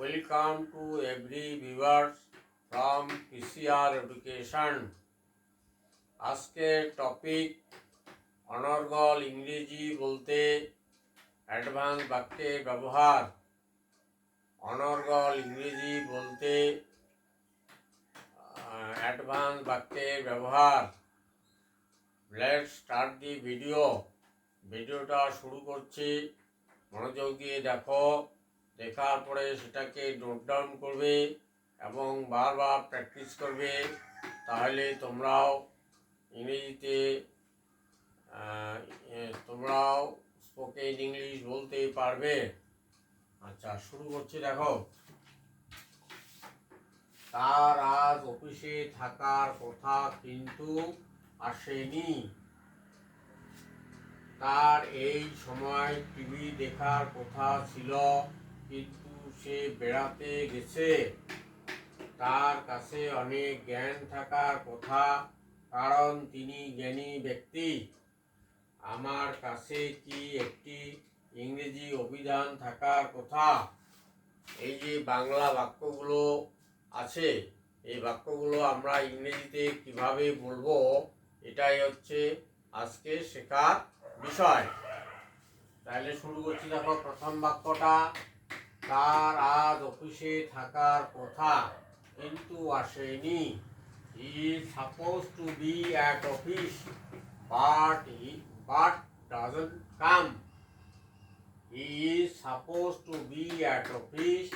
Welcome to every viewers from PCR Education. আজকের topic অনর্গল ইংরেজি বলতে অ্যাডভান্স বাক্যের ব্যবহার। অনর্গল ইংরেজি বলতে অ্যাডভান্স বাক্যের ব্যবহার। লেট স্টার্ট দি ভিডিও ভিডিওটা শুরু করছি। মনোযোগ দিয়ে দেখো। দেখার পরে সেটাকে নোট ডাউন করবে এবং বারবার প্র্যাকটিস করবে, তাহলে তোমরাও ইংরেজিতে তোমরাও স্পোকেন ইংলিশ বলতে পারবে। আচ্ছা শুরু করছি দেখো। তার আজ অফিসে থাকার কথা কিন্তু আসেনি। তার এই সময় টিভি দেখার কথা ছিল। কিন্তু সে বেড়াতে গেছে। তার কাছে অনেক জ্ঞান থাকার কথা, কারণ তিনি জ্ঞানী ব্যক্তি। আমার কাছে কি একটি ইংরেজি অভিধান থাকার কথা? এই যে বাংলা বাক্যগুলো আছে, এই বাক্যগুলো আমরা ইংরেজিতে কীভাবে বলব, এটাই হচ্ছে আজকে শেখার বিষয়। তাহলে শুরু করছি দেখো প্রথম বাক্যটা। তার আজ অফিসে থাকার কথা কিন্তু আসেনি। He is suppose to be at office, but he, but doesn't come. He is suppose to be at office,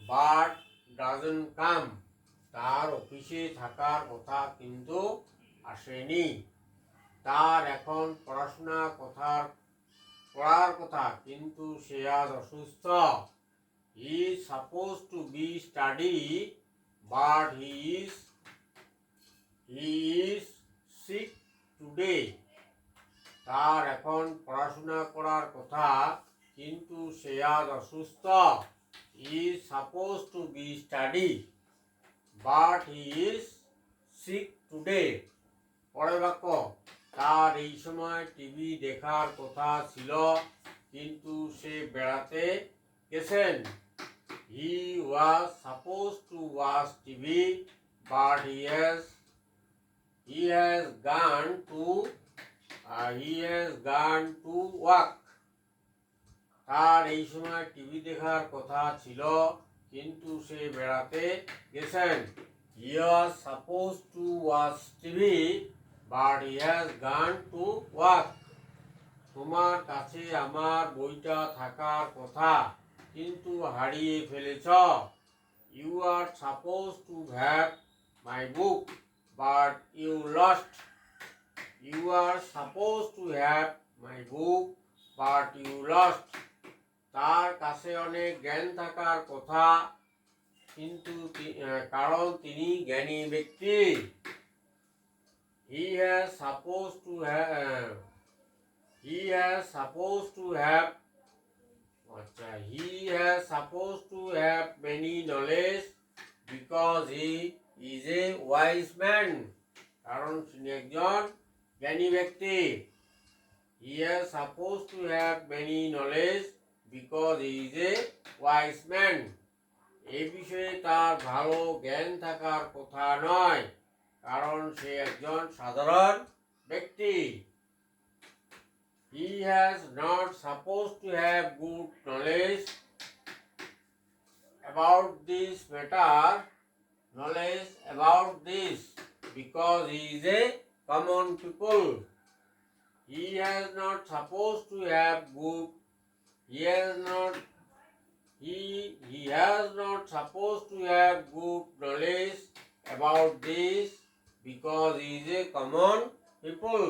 but doesn't come. তার অফিসে থাকার কথা কিন্তু আসেনি। তার এখন পড়াশোনা কথার পড়ার কথা, কিন্তু সে আজ অসুস্থ। He is suppose to be study but he is he is sick today তার এখন পড়াশোনা করার কথা, কিন্তু সে আজ অসুস্থ। Is suppose to be study but he is sick today পরের বাক্য তার এই সময় টিভি দেখার কথা ছিল, কিন্তু সে বেড়াতে গেছেন। He was suppose to watch TV but he has he has gone to he has gone to walk তার এই সময় টিভি দেখার কথা ছিল, কিন্তু সে বেড়াতে গেছেন। He was suppose to watch TV but he gone to walk তোমার কাছে আমার বইটা থাকার কথা, কিন্তু হারিয়ে ফেলেছ। You are suppose to have my book but you lost you are suppose to have my book but you lost তার কাছে অনেক জ্ঞান থাকার কথা, কিন্তু কারণ তিনি জ্ঞানী ব্যক্তি। He has supposed to have he has supposed to have আচ্ছা he has supposed to have many knowledge because he is a wise man কারণ তিনি একজন জ্ঞানী ব্যক্তি he has supposed to have many knowledge because he is a wise man এই বিষয়ে তার ভালো জ্ঞান থাকার কথা নয় কারণ সে একজন সাধারণ ব্যক্তি। He has not suppose to have good knowledge about this matter knowledge about this because he is a common people he has not suppose to have good he has not he he has not supposed to have good knowledge about this because he is a common people.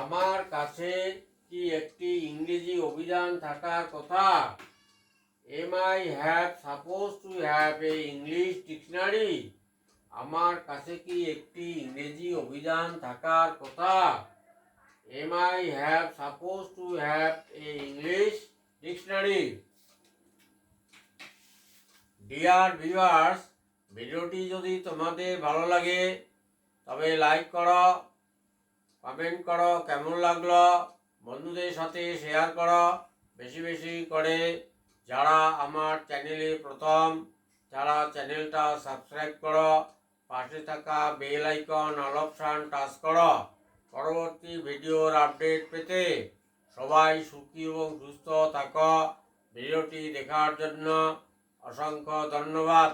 আমার কাছে কি একটি ইংরেজি অভিধান থাকার কথা? Am I have suppose to have a English dictionary আমার কাছে কি একটি ইংরেজি অভিধান থাকার কথা? Am I have suppose to have a English dictionary dear viewers ভিডিওটি যদি তোমাদের ভালো লাগে, তবে লাইক করো কমেন্ট করো, কেমন লাগল, বন্ধুদের সাথে শেয়ার করো। বেশি বেশি করে যারা আমার চ্যানেলে প্রথম, যারা চ্যানেলটা সাবস্ক্রাইব করো, পাশে থাকা bell icon all option touch করো। পরবর্তী ভিডিওর আপডেট পেতে সবাই সুখী এবং সুস্থ থাকো। ভিডিওটি দেখার জন্য অসংখ্য ধন্যবাদ।